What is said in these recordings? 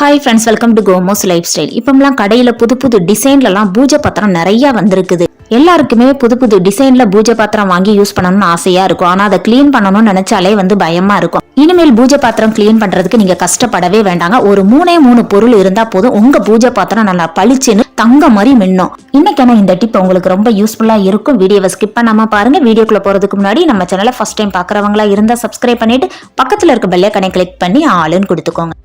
Hi friends welcome to Komo's lifestyle இப்போம்லாம் கடையில் புது புது டிசைன்லலாம் பூஜை பாத்திரம் நிறைய வந்திருக்குது. எல்லாருக்குமே புது புது டிசைன்ல பூஜை பாத்திரம் வாங்கி யூஸ் பண்ணணும்னு ஆசையா இருக்கும். ஆனால் அதை க்ளீன் பண்ணணும்னு நினைச்சாலே வந்து பயமா இருக்கும். இனிமேல் பூஜை பாத்திரம் க்ளீன் பண்றதுக்கு நீங்க கஷ்டப்படவே வேண்டாங்க. ஒரு மூணே மூணு பொருள் இருந்தா போதும். உங்க பூஜை பாத்திரம் நல்லா பளிச்சுன்னு தங்க மாதிரி மின்னும். இன்னைக்கான இந்த டிப் உங்களுக்கு ரொம்ப யூஸ்ஃபுல்லா இருக்கும். வீடியோவை ஸ்கிப் பண்ணாம பாருங்க. வீடியோக்குள்ள போறதுக்கு முன்னாடி நம்ம சேனலை ஃபர்ஸ்ட் டைம் பாக்குறவங்களா இருந்தா சப்ஸ்கிரைப் பண்ணிட்டு பக்கத்துல இருக்க பெல்லைக்கனை கிளிக் பண்ணி ஆளுன்னு கொடுத்துக்கோங்க.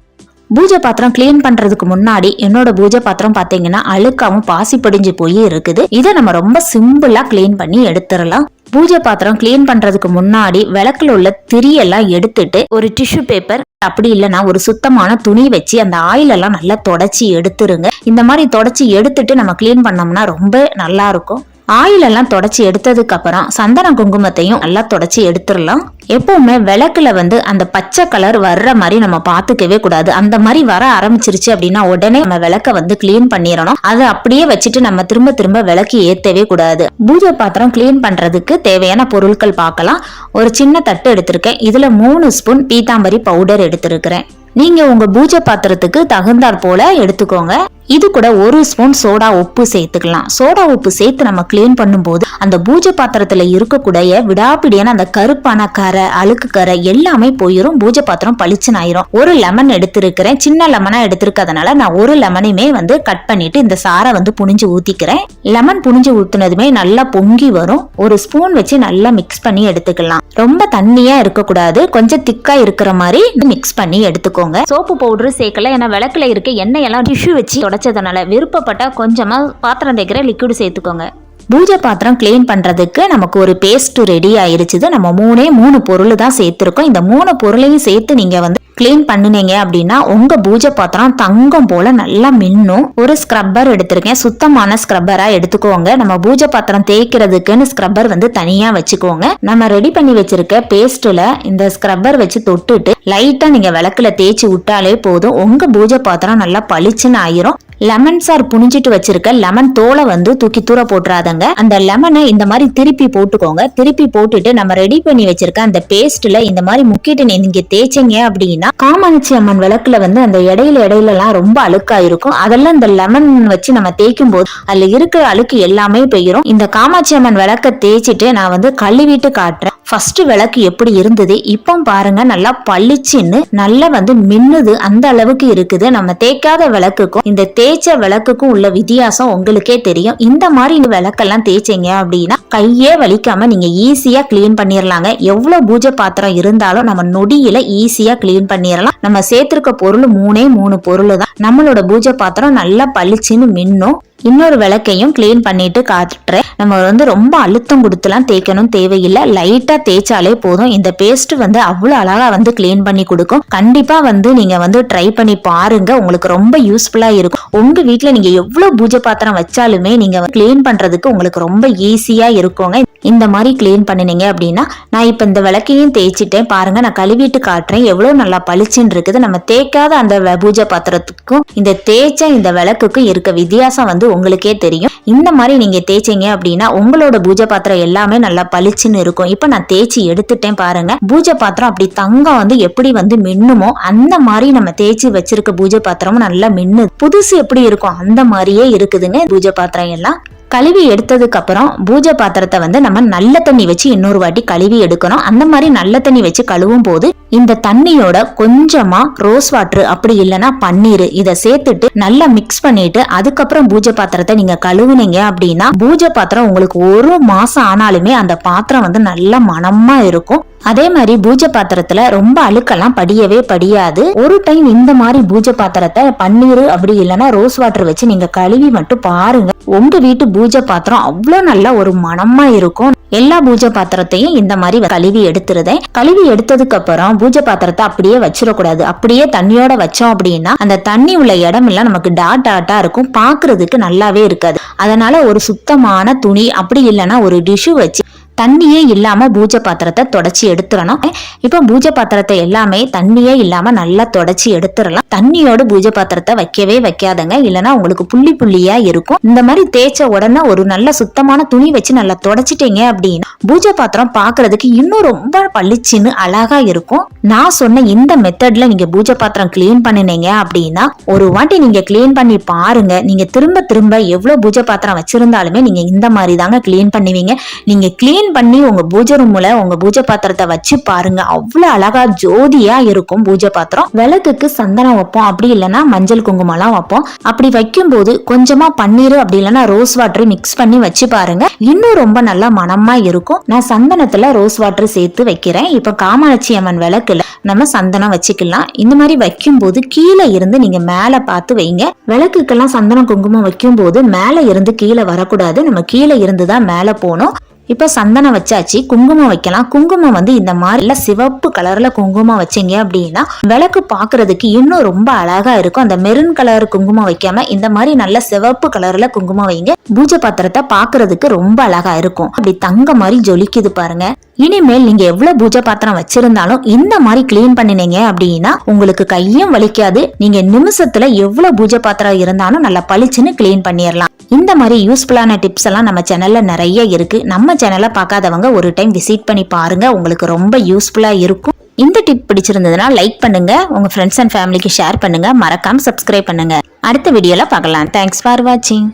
பூஜை பாத்திரம் க்ளீன் பண்றதுக்கு முன்னாடி என்னோட பூஜை பாத்திரம் பாத்தீங்கன்னா அழுக்காவும் பாசி படிஞ்சு போய் இருக்குது. இதை நம்ம ரொம்ப சிம்பிளா க்ளீன் பண்ணி எடுத்துடலாம். பூஜை பாத்திரம் கிளீன் பண்றதுக்கு முன்னாடி விளக்குல உள்ள திரியெல்லாம் எடுத்துட்டு ஒரு டிஷ்யூ பேப்பர் அப்படி இல்லைன்னா ஒரு சுத்தமான துணி வச்சு அந்த ஆயில் எல்லாம் நல்லா தொடச்சி எடுத்துருங்க. இந்த மாதிரி தொடச்சி எடுத்துட்டு நம்ம க்ளீன் பண்ணோம்னா ரொம்ப நல்லா இருக்கும். ஆயில் எல்லாம் தொடச்சி எடுத்ததுக்கு அப்புறம் சந்தன குங்குமத்தையும் நல்லா தொடச்சி எடுத்துடலாம். எப்பவுமே விளக்குல வந்து அந்த பச்சை கலர் வர்ற மாதிரி நம்ம பார்த்துக்கவே கூடாது. அந்த மாதிரி வர ஆரம்பிச்சிருச்சு அப்படின்னா உடனே நம்ம விளக்க வந்து க்ளீன் பண்ணிடணும். அதை அப்படியே வச்சுட்டு நம்ம திரும்ப திரும்ப விளக்கு ஏத்தவே கூடாது. பூஜை பாத்திரம் க்ளீன் பண்றதுக்கு தேவையான பொருட்கள் பார்க்கலாம். ஒரு சின்ன தட்டு எடுத்திருக்கேன். இதுல மூணு ஸ்பூன் பீத்தாம்பரி பவுடர் எடுத்திருக்கிறேன். நீங்க உங்க பூஜை பாத்திரத்துக்கு தகுந்தாற் போல எடுத்துக்கோங்க. இது கூட ஒரு ஸ்பூன் சோடா உப்பு சேர்த்துக்கலாம். சோடா உப்பு சேர்த்து நம்ம க்ளீன் பண்ணும்போது அந்த பூஜை பாத்திரத்துல இருக்கக்கூடிய விடாப்பிடியான அந்த கருப்பான கரை அழுக்கு கரை எல்லாமே போயிரும். பூஜை பாத்திரம் பளிச்சுன்னு ஆயிரும் ஒரு லெமன் எடுத்திருக்கிறேன். சின்ன லெமனா எடுத்திருக்கிறதுனால நான் ஒரு லெமனையுமே வந்து கட் பண்ணிட்டு இந்த சாரை வந்து புனிஞ்சு ஊத்திக்கிறேன். லெமன் புனிஞ்சு ஊத்துனதுமே நல்லா பொங்கி வரும். ஒரு ஸ்பூன் வச்சு நல்லா மிக்ஸ் பண்ணி எடுத்துக்கலாம். ரொம்ப தண்ணியா இருக்கக்கூடாது. கொஞ்சம் திக்கா இருக்கிற மாதிரி மிக்ஸ் பண்ணி எடுத்துக்கோங்க. சோப்பு பவுடர் சேர்க்கல. ஏன்னா விளக்குல இருக்க எண்ணெய் எல்லாம் டிஷ்யூ வச்சு தொடச்சதுனால விருப்பப்பட்டால் கொஞ்சமாக பாத்திரம் தேய்க்கிற லிக்விட் சேர்த்துக்கோங்க. பூஜை பாத்திரம் க்ளீன் பண்ணுறதுக்கு நமக்கு ஒரு பேஸ்ட் ரெடி ஆயிருச்சுது. நம்ம மூணே மூணு பொருள் தான் சேர்த்துருக்கோம். இந்த மூணு பொருளையும் சேர்த்து நீங்கள் வந்து க்ளீன் பண்ணுனீங்க அப்படின்னா உங்க பூஜை பாத்திரம் தங்கம் போல நல்லா மின்னும். ஒரு ஸ்க்ரப்பர் எடுத்திருக்கேன். சுத்தமான ஸ்க்ரப்பரா எடுத்துக்கோங்க. நம்ம பூஜை பாத்திரம் தேய்க்கிறதுக்குன்னு ஸ்க்ரப்பர் வந்து தனியா வச்சுக்கோங்க. நம்ம ரெடி பண்ணி வச்சிருக்க பேஸ்ட்ல இந்த ஸ்க்ரப்பர் வச்சு தொட்டுட்டு லைட்டா நீங்க விளக்குல தேய்ச்சி விட்டாலே போதும். உங்க பூஜை பாத்திரம் நல்லா பளிச்சுன்னு ஆயிரும். லெமன் சார் புனிஞ்சிட்டு வச்சிருக்க லெமன் தோலை வந்து தூக்கி தூர போட்டுறாதங்க. அந்த லெமனை இந்த மாதிரி திருப்பி போட்டுக்கோங்க. திருப்பி போட்டுட்டு நம்ம ரெடி பண்ணி வச்சிருக்க அந்த பேஸ்ட்ல இந்த மாதிரி முக்கிட்டு நீங்க தேய்ச்சிங்க அப்படின்னா காமாட்சி அம்மன் விளக்குல வந்து அந்த இடையில இடையில எல்லாம் ரொம்ப அழுக்கா இருக்கும் அதெல்லாம் இந்த லெமன் வச்சு நம்ம தேய்க்கும் போது அதுல இருக்கிற அழுக்கு எல்லாமே போயிரும் இந்த காமாட்சி அம்மன் விளக்க தேய்ச்சிட்டு நான் வந்து கழுவிட்டு காட்டுறேன். ஃபர்ஸ்ட் விளக்கு எப்படி இருந்தது? இப்போ பாருங்க நல்லா பளிச்சுன்னு நல்லா வந்து மின்னுது. அந்த அளவுக்கு இருக்குது. நம்ம தேய்க்காத விளக்குக்கும் இந்த தேய்ச்ச விளக்குக்கும் உள்ள வித்தியாசம் உங்களுக்கே தெரியும். இந்த மாதிரி இந்த விளக்கெல்லாம் தேய்ச்சிங்க அப்படின்னா கையே வலிக்காம நீங்க ஈஸியா க்ளீன் பண்ணிடலாங்க எவ்வளவு பூஜை பாத்திரம் இருந்தாலும் நம்ம நொடியில ஈஸியா க்ளீன் பண்ணிடலாம் நம்ம சேர்த்திருக்க பொருள் மூணே மூணு பொருள் தான் நம்மளோட பூஜை பாத்திரம் நல்லா பளிச்சுன்னு மின்னும். இன்னொரு விளக்கையும் க்ளீன் பண்ணிட்டு காட்டுறேன் நம்ம வந்து ரொம்ப அழுத்தம் கொடுத்துலாம் தேய்க்கணும் தேவையில்லை. லைட்டா தேய்ச்சாலே போதும். இந்த பேஸ்ட் வந்து அவ்வளோ அழகா வந்து க்ளீன் பண்ணி கொடுக்கும். கண்டிப்பா வந்து நீங்க வந்து ட்ரை பண்ணி பாருங்க. உங்களுக்கு ரொம்ப யூஸ்ஃபுல்லா இருக்கும். உங்க வீட்டில் நீங்க எவ்வளவு பூஜை பாத்திரம் வச்சாலுமே நீங்க க்ளீன் பண்றதுக்கு உங்களுக்கு ரொம்ப ஈஸியா இருக்குங்க. இந்த மாதிரி க்ளீன் பண்ணினீங்க அப்படின்னா நான் இப்போ இந்த விளக்கையும் தேய்ச்சிட்டேன். பாருங்க நான் கழுவிட்டு காட்டுறேன். எவ்வளோ நல்லா பளிச்சுன்னு இருக்குது. நம்ம தேய்க்காத அந்த வ- பூஜை பாத்திரத்துக்கும் இந்த தேய்ச்ச இந்த விளக்குக்கும் இருக்க வித்தியாசம் வந்து உங்களுக்கே தெரியும். இந்த மாதிரி நீங்க தேய்ச்சிங்க அப்படின்னா உங்களோட பூஜை பாத்திரம் எல்லாமே நல்லா பளிச்சுன்னு இருக்கும். இப்போ நான் தேய்ச்சி எடுத்துட்டேன் பாருங்க. பூஜை பாத்திரம் அப்படி தங்கம் வந்து எப்படி வந்து மின்னுமோ அந்த மாதிரி நம்ம தேய்ச்சி வச்சிருக்க பூஜை பாத்திரமும் நல்லா மின்னு புதுசு எப்படி இருக்கும் அந்த மாதிரியே இருக்குதுங்க பூஜை பாத்திரம் எல்லாம். கழுவி எடுத்ததுக்கு அப்புறம் பூஜை பாத்திரத்தை வந்து நம்ம நல்ல தண்ணி வச்சு இன்னொரு வாட்டி கழுவி எடுக்கணும். அந்த மாதிரி நல்ல தண்ணி வச்சு கழுவும் போது இந்த தண்ணியோட கொஞ்சமா ரோஸ் வாட்டர் அப்படி இல்லைன்னா பன்னீர் இதை சேர்த்துட்டு நல்லா மிக்ஸ் பண்ணிட்டு அதுக்கப்புறம் பூஜை பாத்திரத்தை நீங்க கழுவுனீங்க அப்படின்னா பூஜை பாத்திரம் உங்களுக்கு ஒரு மாசம் ஆனாலுமே அந்த பாத்திரம் வந்து நல்ல மனமா இருக்கும். அதே மாதிரி பூஜை பாத்திரத்துல ரொம்ப அழுக்கெல்லாம் படியவே படியாது. ஒரு டைம் இந்த மாதிரி பூஜை பாத்திரத்தை பன்னீர் அப்படி இல்லைன்னா ரோஸ் வாட்டர் வச்சு நீங்க கழுவி மட்டும் பாருங்க. உங்க வீட்டு பூஜை பாத்திரம் அவ்வளோ நல்ல ஒரு மனமா இருக்கும். எல்லா பூஜை பாத்திரத்தையும் இந்த மாதிரி கழுவி எடுத்துருதேன். கழுவி எடுத்ததுக்கு அப்புறம் பூஜை பாத்திரத்தை அப்படியே வச்சிடக்கூடாது. அப்படியே தண்ணியோட வச்சோம் அப்படின்னா அந்த தண்ணி உள்ள இடம் எல்லாம் நமக்கு டாட் டாட்டா இருக்கும். பாக்குறதுக்கு நல்லாவே இருக்காது. அதனால ஒரு சுத்தமான துணி அப்படி இல்லைன்னா ஒரு டிஷ்யூ வச்சு தண்ணியே இல்லாம பூஜை பாத்திரத்தை தொடச்சி எடுத்துடணும். இப்போ பூஜை பாத்திரத்தை எல்லாமே தண்ணியே இல்லாம நல்லா தொடச்சி எடுத்துடலாம். தண்ணியோட பூஜை பாத்திரத்தை வைக்கவே வைக்காதங்க. இல்லைன்னா உங்களுக்கு புள்ளி புள்ளியா இருக்கும். இந்த மாதிரி தேய்ச்ச உடனே ஒரு நல்ல சுத்தமான துணி வச்சு நல்லா தொடச்சிட்டீங்க அப்படின்னா பூஜை பாத்திரம் பார்க்கறதுக்கு இன்னும் ரொம்ப பளிச்சுன்னு அழகா இருக்கும். நான் சொன்ன இந்த மெத்தட்ல நீங்க பூஜை பாத்திரம் க்ளீன் பண்ணினீங்க அப்படின்னா ஒரு வாட்டி நீங்க க்ளீன் பண்ணி பாருங்க. நீங்க திரும்ப திரும்ப எவ்வளவு பூஜை பாத்திரம் வச்சிருந்தாலுமே நீங்க இந்த மாதிரி தாங்க க்ளீன் பண்ணுவீங்க. நீங்க க்ளீன் பண்ணி உங்க பூஜை ரூம்ல உங்க பூஜை பாத்திரத்தை வச்சு பாருங்க. அவ்வளவு அழகா ஜோதியா இருக்கும் பூஜை பாத்திரம். விளக்குக்கு சந்தனம் வைப்போம். அப்படி இல்லைன்னா மஞ்சள் குங்குமம்லாம் வைப்போம். அப்படி வைக்கும்போது கொஞ்சமா பன்னீர் அப்படி இல்லைன்னா ரோஸ் வாட்டர் மிக்ஸ் பண்ணி வச்சு பாருங்க. இன்னும் ரொம்ப நல்லா மனமா இருக்கும். நான் சந்தனத்துல ரோஸ் வாட்டர் சேர்த்து வைக்கிறேன். இப்ப காமாட்சி அம்மன் விளக்குல நம்ம சந்தனம் வச்சுக்கலாம். இந்த மாதிரி வைக்கும்போது கீழே இருந்து நீங்க மேல பார்த்து வைங்க. விளக்குக்கெல்லாம் சந்தனம் குங்குமம் வைக்கும்போது மேல இருந்து கீழே வரக்கூடாது. நம்ம கீழே இருந்து தான் மேல போகணும். இப்ப சந்தனம் வச்சாச்சு குங்குமம் வைக்கலாம். குங்குமம் வந்து இந்த மாதிரில சிவப்பு கலர்ல குங்குமம் வச்சீங்க அப்படின்னா விளக்கு பாக்குறதுக்கு இன்னும் ரொம்ப அழகா இருக்கும். அந்த மெரூன் கலர் குங்குமம் வைக்காம இந்த மாதிரி நல்ல சிவப்பு கலர்ல குங்குமம் வைங்க. பூஜை பாத்திரத்தை பாக்குறதுக்கு ரொம்ப அழகா இருக்கும். அப்படி தங்க மாதிரி ஜொலிக்குது பாருங்க. இனிமேல் நீங்க எவ்வளவு பூஜை பாத்திரம் வச்சிருந்தாலும் இந்த மாதிரி கிளீன் பண்ணினீங்க அப்படின்னா உங்களுக்கு கையும் வலிக்காது. நீங்க நிமிஷத்துல எவ்வளவு பூஜை பாத்திரம் இருந்தாலும் நல்லா பளிச்சுன்னு க்ளீன் பண்ணிடலாம் இந்த மாதிரி யூஸ்ஃபுல்லான டிப்ஸ் எல்லாம் நம்ம சேனல்ல நிறைய இருக்கு. நம்ம நம்ம சேனலை பார்க்காதவங்க ஒரு டைம் விசிட் பண்ணி பாருங்க. உங்களுக்கு ரொம்ப யூஸ்ஃபுல்லாக இருக்கும். இந்த டிப் பிடிச்சிருந்ததுன்னா லைக் பண்ணுங்க. உங்க ஃப்ரெண்ட்ஸ் அண்ட் ஃபேமிலிக்கு ஷேர் பண்ணுங்க. மறக்காமல் சப்ஸ்கிரைப் பண்ணுங்க. அடுத்த வீடியோவில் பார்க்கலாம். தேங்க்ஸ் ஃபார் வாட்சிங்